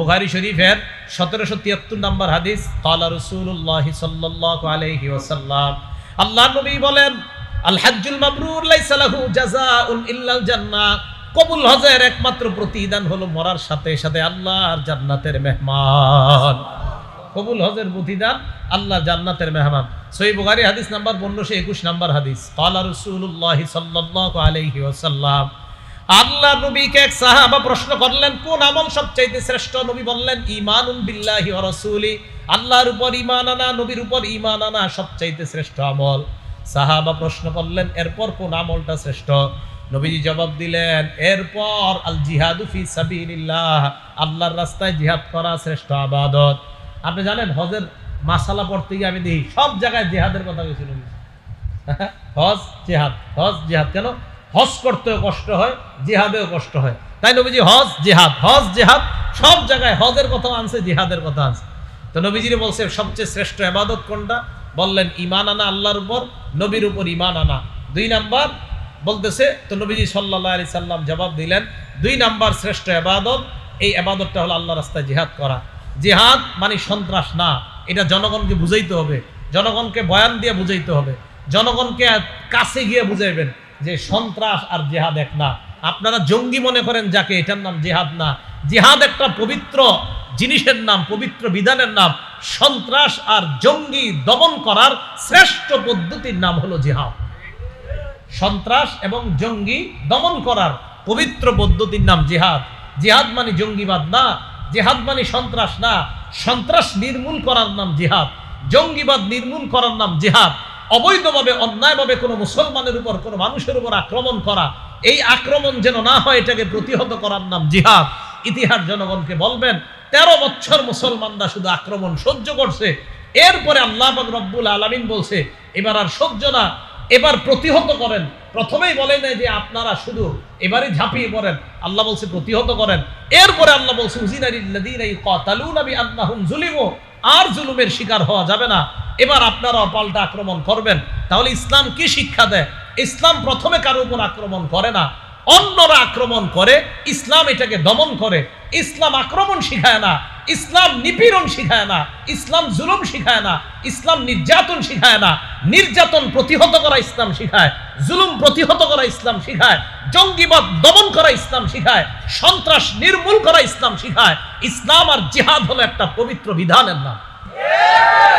বুখারি শরীফের সতেরোশো তিয়াত্তর নম্বর হাদিস, কালা রসুল্লাহ সাল্লাহ আলহি ওসাল্লাম আল্লাহ নবী বলেন আল হাজ্জুল মাবরুর কবুল হজের একমাত্র প্রতিদান হলো মরার সাথে সাথে আল্লাহর জান্নাতের মেহমান। কবুল হজের প্রতিদান আল্লাহ জান্নাতের মেহমান। সহি বুখারী হাদিস নাম্বার পনেরোশো একুশ নাম্বার হাদিস, কালা রসুল্লাহ সাল্লাহ আলহি ওসাল্লাম আল্লাহ নবীকে এক সাহাবা প্রশ্ন করলেন, কোন আমল সবচাইতে শ্রেষ্ঠ? নবী বললেন ইমানুন বিল্লাহি আল্লাহর উপর ঈমান আনা, নবীর উপর ঈমান আনা সবচাইতে শ্রেষ্ঠ আমল। সাহাবা প্রশ্ন করলেন, এরপর কোন আমলটা শ্রেষ্ঠ? নবীজি জবাব দিলেন, এরপর আল জিহাদু ফি সাবিলিল্লাহ। আল্লাহর রাস্তায় জিহাদ করা শ্রেষ্ঠ আবাদত। আপনি জানেন, হজের মাসালা পড়তে গিয়ে আমি দেখি, সব জায়গায় জিহাদের কথা বলছিল হজ, জিহাদ হজ, জিহাদ, কেন? হজ করতেও কষ্ট হয়, জিহাদেও কষ্ট হয়। তাই নবীজি হজ, জিহাদ হজ, জিহাদ, সব জায়গায় হজের কথা আনছে, জিহাদের কথা আনছে। তো নবীজিরে বলছে, সবচেয়ে শ্রেষ্ঠ এবাদত কোনটা? বললেন ইমান আনা আল্লাহর উপর, নবীর উপর ইমান আনা। দুই নাম্বার বলতেছে, তো নবীজি সাল্লাহ আলি সাল্লাম জবাব দিলেন, দুই নাম্বার শ্রেষ্ঠ এবাদত এই এবাদতটা হলো আল্লাহ রাস্তায় জিহাদ করা। জিহাদ মানে সন্ত্রাস না, এটা জনগণকে বুঝাইতে হবে। জনগণকে বয়ান দিয়ে বুঝাইতে হবে। জনগণকে কাছে গিয়ে বুঝাইবেন। যে সন্ত্রাস আর জেহাদ এক না। আপনারা জঙ্গি মনে করেন যাকে, এটার নাম জেহাদ না। জেহাদ একটা পবিত্র জিনিসের নাম, পবিত্র বিধানের নাম। সন্ত্রাস আর জঙ্গি দমন করার শ্রেষ্ঠ পদ্ধতির নাম হলো জেহাদ। সন্ত্রাস এবং জঙ্গি দমন করার পবিত্র পদ্ধতির নাম জেহাদ। জেহাদ মানে জঙ্গিবাদ না, জেহাদ মানে সন্ত্রাস না। সন্ত্রাস নির্মূল করার নাম জেহাদ। জঙ্গিবাদ নির্মূল করার নাম জেহাদ। অবৈধভাবে, অন্যায়ভাবে কোনো মুসলমানের উপর, কোনো মানুষের উপর আক্রমণ করা, এই আক্রমণ যেন না হয়, এটাকে প্রতিহত করার নাম জিহাদ। ইতিহাস জনগণকে বলবেন, তেরো বছর মুসলমানরা শুধু আক্রমণ সহ্য করছে। এরপরে আল্লাহ রব্বুল আলামিন বলছে, এবার আর সহ্য না, এবার প্রতিহত করেন। প্রথমেই বলেন যে, আপনারা শুধু এবারে ঝাঁপিয়ে পড়েন। আল্লাহ বলছে, প্রতিহত করেন। এরপরে আল্লাহ বলছে আর জুলুমের শিকার হওয়া যাবে না। এবার আপনারা পাল্টা আক্রমণ করবেন। তাহলে ইসলাম কি শিক্ষা দেয়? ইসলাম প্রথমে কারও উপর আক্রমণ করে না। অন্যরা আক্রমণ করে, ইসলাম এটাকে দমন করে। ইসলাম আক্রমণ শিখায় না। ইসলাম নিপীড়ন শিখায় না, ইসলাম জুলুম শিখায় না, ইসলাম নির্যাতন শিখায় না। নির্যাতন প্রতিহত করা ইসলাম শিখায়, জুলুম প্রতিহত করা ইসলাম শিখায়, জঙ্গিবাদ দমন করা ইসলাম শিখায়, সন্ত্রাস নির্মূল করা ইসলাম শিখায়। ইসলাম আর জিহাদ হলো একটা পবিত্র বিধানের নাম।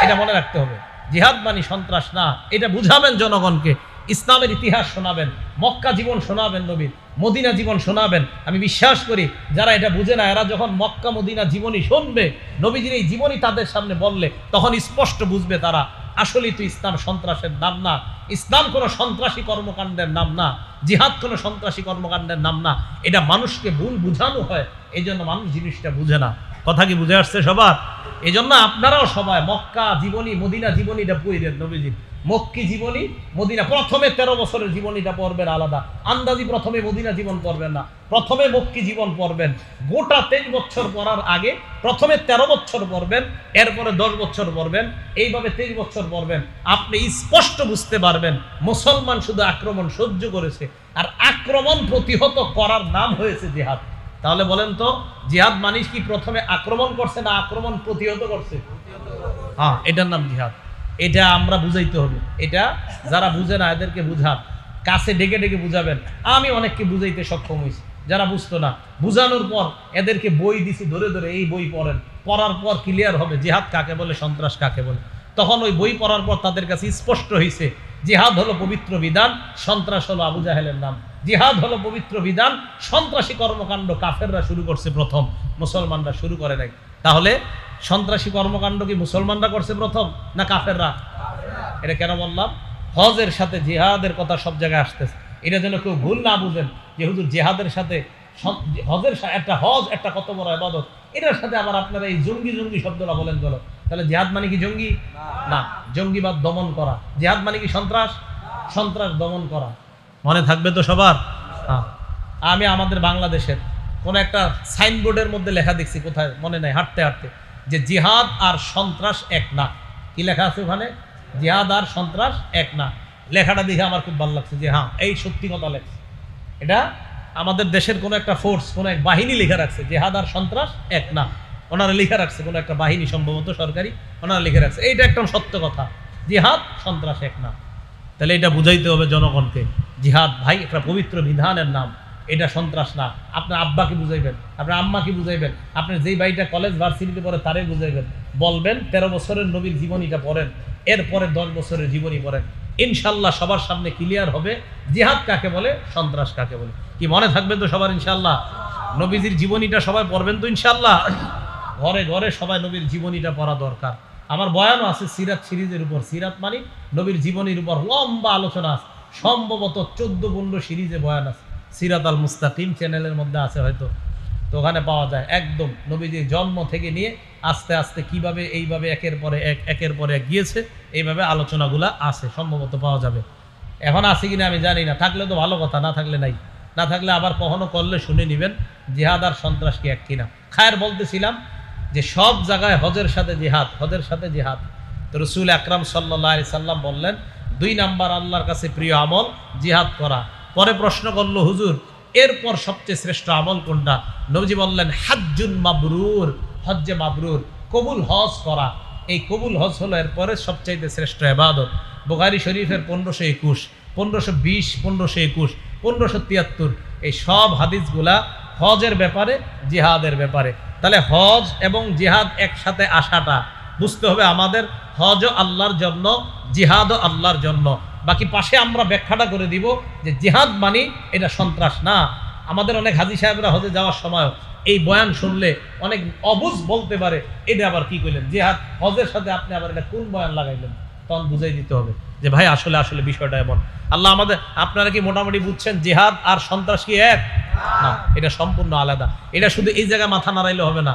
এটা মনে রাখতে হবে। জিহাদ মানি সন্ত্রাস না। এটা বুঝাবেন জনগণকে। ইসলামের ইতিহাস শোনাবেন, মক্কা জীবন শোনাবেন নবীর। মদিনা জীবন শোনাবেন। আমি বিশ্বাস করি, যারা এটা বুঝে না, এরা যখন মক্কা মদিনা জীবনী শুনবে, নবীজির এই জীবনী তাদের সামনে বললে, তখন স্পষ্ট বুঝবে তারা, আসলেই তো ইসলাম সন্ত্রাসের নাম না। ইসলাম কোনো সন্ত্রাসী কর্মকাণ্ডের নাম না। জিহাদ কোনো সন্ত্রাসী কর্মকাণ্ডের নাম না। এটা মানুষকে ভুল বুঝানো হয় এই জন্য মানুষ জিনিসটা বুঝে না। কথা কি বুঝে আসছে সবার? এই জন্য আপনারাও সবাই মক্কা জীবনী, মদিনা জীবনীটা দেন নবীজির। মক্কি জীবনী, মদিনা। প্রথমে তেরো বছরের জীবনীটা পড়বেন আলাদা। আন্দাজি প্রথমে মদিনা জীবন পড়বেন না। প্রথমে মক্কি জীবন পড়বেন। গোটা তেইশ বছর পড়ার আগে প্রথমে তেরো বছর পড়বেন, এরপরে দশ বছর পড়বেন, এইভাবে তেইশ বছর পড়বেন। আপনি স্পষ্ট বুঝতে পারবেন, মুসলমান শুধু আক্রমণ সহ্য করেছে, আর আক্রমণ প্রতিহত করার নাম হয়েছে জিহাদ। তাহলে বলেন তো, জিহাদ মানিস কি প্রথমে আক্রমণ করছে না আক্রমণ প্রতিহত করছে? হ্যাঁ এটার নাম জিহাদ। এটা আমরা বুঝাইতে হবে। এটা যারা বুঝে না, এদেরকে বুঝান। কাছে ডেকে ডেকে বুঝাবেন। আমি অনেককে বুঝাইতে সক্ষম হয়েছি। যারা বুঝতো না, বুঝানোর পর এদেরকে বই দিছি, ধরে ধরে এই বই পড়েন। পড়ার পর ক্লিয়ার হবে, জিহাদ কাকে বলে, সন্ত্রাস কাকে বলে। তখন ওই বই পড়ার পর তাদের কাছে স্পষ্ট হয়েছে জিহাদ হলো পবিত্র বিধান, সন্ত্রাস হলো আবু জাহেলের নাম। জিহাদ হলো পবিত্র বিধান, সন্ত্রাসী কর্মকাণ্ড কাফেররা শুরু করছে প্রথম, মুসলমানরা শুরু করে নাই। তাহলে সন্ত্রাসী কর্মকাণ্ড কি মুসলমানরা করছে প্রথম না কাফেররা? এটা কেন বললাম? হজের সাথে জেহাদের কথা সব জায়গায় আসতেছে। এটা যেন কেউ ভুল না বুঝেন যে হুজুর জেহাদের সাথে হজের একটা হজ একটা কত বড় আবাদত। এটার সাথে আবার আপনারা এই জঙ্গি জঙ্গি শব্দটা বলেন চলো। তাহলে জেহাদ মানে কি জঙ্গি? না জঙ্গিবাদ দমন করা। জেহাদ মানে কি সন্ত্রাস? সন্ত্রাস দমন করা। মনে থাকবে তো সবার? হ্যাঁ। আমি আমাদের বাংলাদেশের কোন একটা সাইনবোর্ডের মধ্যে লেখা দেখছি কোথায়? মনে নাই, হাঁটতে হাঁটতে। যে জিহাদ আর সন্ত্রাস এক না। কি লেখা আছে ওখানে? জিহাদ আর সন্ত্রাস এক না। লেখাটা দেখে আমার খুব ভালো লাগছে যে হ্যাঁ এই সত্যি কথা লেখছে। এটা আমাদের দেশের কোনো একটা ফোর্স কোনো এক বাহিনী লেখা রাখছে, জেহাদ আর সন্ত্রাস এক না। ওনারা লিখে রাখছে কোনো একটা বাহিনী সম্ভবত সরকারি, ওনারা লিখে রাখছে। এইটা একদম সত্য কথা। জিহাদ, সন্ত্রাস এক না। তাহলে এটা বুঝাইতে হবে জনগণকে। জিহাদ ভাই, একটা পবিত্র বিধানের নাম। এটা সন্ত্রাস না। আপনার আব্বাকে বুঝাইবেন, আপনার আম্মাকে বুঝাইবেন আপনার যেই ভাইটা কলেজ ভার্সিটিতে পড়ে তারে বুঝাইবেন। বলবেন, তেরো বছরের নবীর জীবনীটা পড়েন, এরপরে দশ বছরের জীবনী পড়েন। ইনশাল্লাহ সবার সামনে ক্লিয়ার হবে, জিহাদ কাকে বলে, সন্ত্রাস কাকে বলে। কি মনে থাকবে তো সবার ইনশাল্লাহ নবীজির জীবনীটা সবাই পড়বেন তো ইনশাল্লাহ ঘরে ঘরে সবাই নবীর জীবনীটা পড়া দরকার। আমার বয়ানও আছে সিরাত সিরিজের উপর। সিরাত মানে নবীর জীবনীর উপর লম্বা আলোচনা আছে। সম্ভবত চোদ্দ পনেরো সিরিজে বয়ান আছে। সিরাত আল মুস্তাকিম চ্যানেলের মধ্যে আছে হয়তো, তো ওখানে পাওয়া যায়। একদম নবীজির জন্ম থেকে নিয়ে আস্তে আস্তে কীভাবে, এইভাবে একের পরে এক, একের পরে এক গিয়েছে, এইভাবে আলোচনাগুলা আছে, সম্ভবত পাওয়া যাবে। এখন আছে কিনা আমি জানি না, থাকলে তো ভালো কথা, না থাকলে নাই। না থাকলে আবার কখনো করলে শুনে নেবেন, জিহাদ আর সন্ত্রাস কি এক কিনা। খায়ের বলতেছিলাম যে সব জায়গায় হজের সাথে জিহাদ, হজের সাথে জিহাদ। তো রসুল আকরাম সাল্লাহ সাল্লাম বললেন, দুই নাম্বার আল্লাহর কাছে প্রিয় আমল জিহাদ করা। পরে প্রশ্ন করল, হুজুর, এরপর সবচেয়ে শ্রেষ্ঠ আমল কোনটা? নবজি বললেন, হাজ্জুন মাবরুর, হজ্জে মাবরুর, কবুল হজ করা। এই কবুল হজ হলো এরপরে সবচাইতে শ্রেষ্ঠ এবাদত বোগারি শরীফের পনেরোশো একুশ, পনেরোশো বিশ, পনেরোশো একুশ, পনেরোশো তিয়াত্তর, এই সব হাদিসগুলা হজের ব্যাপারে, জিহাদের ব্যাপারে। তাহলে হজ এবং জিহাদ একসাথে আসাটা বুঝতে হবে আমাদের হজও আল্লাহর জন্য, জিহাদও আল্লাহর জন্য। বাকি পাশে আমরা ব্যাখ্যাটা করে দিব যে জিহাদ মানি এটা সন্ত্রাস না। আমাদের অনেক হাজি সাহেবরা হজে যাওয়ার সময় এই বয়ান শুনলে অনেক অবুজ বলতে পারে, এটা আবার কি করলেন জিহাদ, হজের সাথে আপনি আবার এটা কোন বয়ান লাগাইলেন? তখন বুঝাই দিতে হবে যে ভাই, আসলে আসলে বিষয়টা এমন। আল্লাহ আমাদের, আপনারা কি মোটামুটি বুঝছেন জিহাদ আর সন্ত্রাস কি এক? না, এটা সম্পূর্ণ আলাদা। এটা শুধু এই জায়গায় মাথা নাড়াইলে হবে না।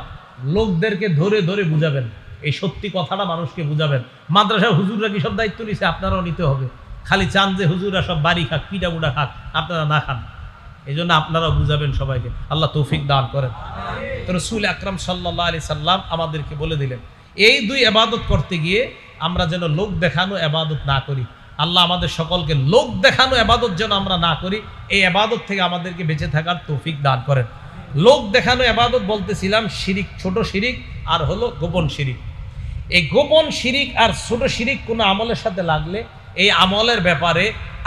লোকদেরকে ধরে ধরে বুঝাবেন। এই সত্যি কথাটা মানুষকে বুঝাবেন। মাদ্রাসার হুজুররা কি সব দায়িত্ব নিছে? আপনারাও নিতে হবে। খালি চান যে হুজুররা সব বাড়ি খাক, পিঠা বুড়া খাক, আপনারা না খান। এই জন্য আপনারাও বুঝাবেন সবাইকে। আল্লাহ তৌফিক দান করেন। তো রসুল আকরাম সাল্লাহ আলি সাল্লাম আমাদেরকে বলে দিলেন, এই দুই এবাদত করতে গিয়ে আমরা যেন লোক দেখানো এবাদত না করি। আল্লাহ আমাদের সকলকে লোক দেখানো এবাদত যেন আমরা না করি, এই এবাদত থেকে আমাদেরকে বেঁচে থাকার তৌফিক দান করেন। লোক দেখানো এবাদত বলতেছিলাম, শিরিক, ছোট শিরিক, আর হলো গোপন শিরিক। এই গোপন শিরিক আর ছোট শিরিক কোনো আমলের সাথে লাগলে এই আমলের ব্যাপারে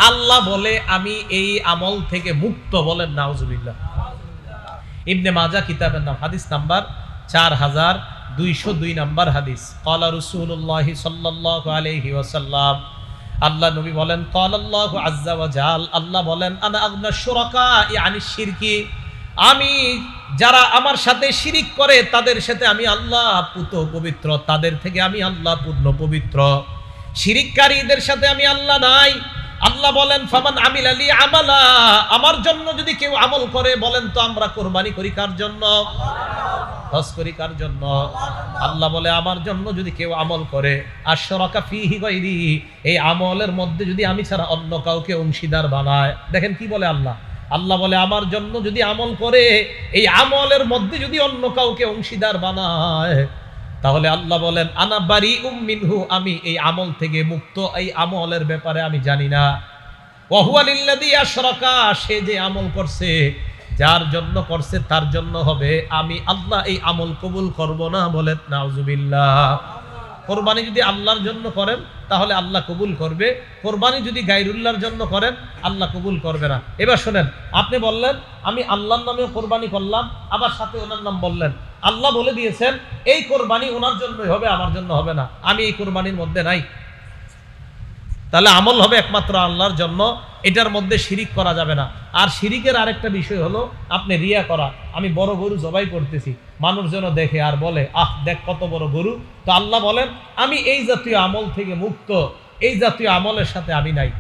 আল্লাহ বলে, আমি এই আমল থেকে মুক্ত বলেন, নাউজুবিল্লাহ। ইবনে মাজা কিতাবের নাম, হাদিস নাম্বার চার হাজার দুইশো দুই নাম্বার হাদিস। কলা রসুল্লাহ সাল্লাহ আলহি ওয়াসাল্লাম। আল্লাহ নবী বলেন কলাল্লাহু আজ্জা জাল। আল্লাহ বলেন, আনা আগনা শুরাকা ইয়ানি শিরকি। আমি যারা আমার সাথে শিরিক করে, তাদের সাথে আমি আল্লাহ পুত পবিত্র, তাদের থেকে আমি আল্লাহ পূর্ণ পবিত্র। শিরিককারীদের সাথে আমি আল্লাহ নাই। আল্লাহ বলেন, ফামান আমিল আলী আমালা। আমার জন্য যদি কেউ আমল করে, বলেন তো আমরা কোরবানি করি কার জন্য? আল্লাহ বলে, আমার জন্য যদি কেউ আমল করে এই আমলের মধ্যে যদি আমি ছাড়া অন্য কাউকে অংশীদার বানায়। দেখেন কি বলে আল্লাহ? আল্লাহ বলে, আমার জন্য যদি আমল করে, এই আমলের মধ্যে যদি অন্য কাউকে অংশীদার বানায় তাহলে আল্লাহ বলেন, আনা বারি উম্মিনহু আমি এই আমল থেকে মুক্ত, এই আমলের ব্যাপারে আমি জানি না। ওয়াহুয়ালিল্লাযী আশরাকা, সে যে আমল করছে, যার জন্য করছে, তার জন্য হবে, আমি আল্লাহ এই আমল কবুল করব না বলে, নাউজুবিল্লাহ। কোরবানি যদি আল্লাহর জন্য করেন, তাহলে আল্লাহ কবুল করবে। কোরবানি যদি গাইরুল্লাহর জন্য করেন, আল্লাহ কবুল করবে না। এবার শোনেন, আপনি বললেন, আমি আল্লাহর নামে কোরবানি করলাম, আবার সাথে ওনার নাম বললেন। আল্লাহ বলে দিয়েছেন, এই কোরবানি ওনার জন্যই হবে, আমার জন্য হবে না। আমি এই কোরবানির মধ্যে নাই। তাহলে আমল হবে একমাত্র আল্লাহর জন্য, এটার মধ্যে শিরিক করা যাবে না। আর শিরিকের আরেকটা বিষয় হলো, আপনি রিয়া করা। আমি বড় গরু জবাই করতেছি, মানুষ যেন দেখে আর বলে, আহ, দেখ কত বড় গরু। তো আল্লাহ বলেন, আমি এই জাতীয় আমল থেকে মুক্ত, এই জাতীয় আমলের সাথে আমি নাই।